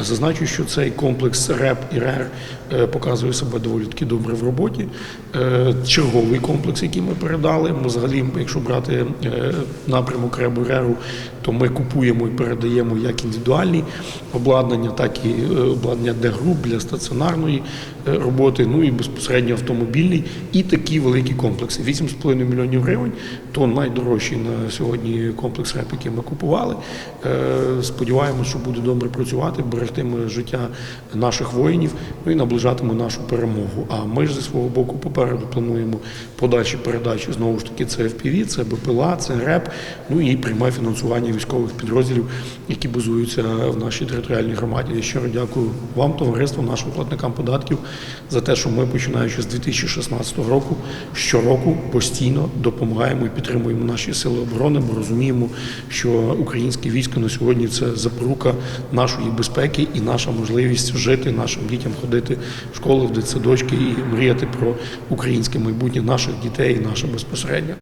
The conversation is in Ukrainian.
Зазначу, що цей комплекс РЕП і РЕР е, показує себе доволі таки добре в роботі. Е, Черговий комплекс, який ми передали. Ми взагалі, якщо брати е, напрямок РЕБу РЕРу, то ми купуємо і передаємо як індивідуальні обладнання, так і е, обладнання для груп, для стаціонарної е, роботи, ну і безпосередньо автомобільний, і такі великі комплекси. 8,5 мільйонів гривень то найдорожчий на сьогодні комплекс РЕП, який ми купували. Е, Сподіваємося, що буде добре працювати, берегтиме життя наших воїнів, ну і наближатиме нашу перемогу. А ми ж зі свого боку попереду плануємо подальші передачі. Знову ж таки, це FPV, це БПЛА, це РЕП, ну і пряме фінансування військових підрозділів, які базуються в нашій територіальній громаді. Я щиро дякую вам, товариству, нашим платникам податків, за те, що ми, починаючи з 2016 року, щороку постійно допомагаємо і підтримуємо наші сили оборони, бо розуміємо, що українське військо на сьогодні це запорука нашої безпеки і наша можливість жити, нашим дітям ходити в школи, в дитсадочки і мріяти про українське майбутнє наших дітей наше безпосередньо.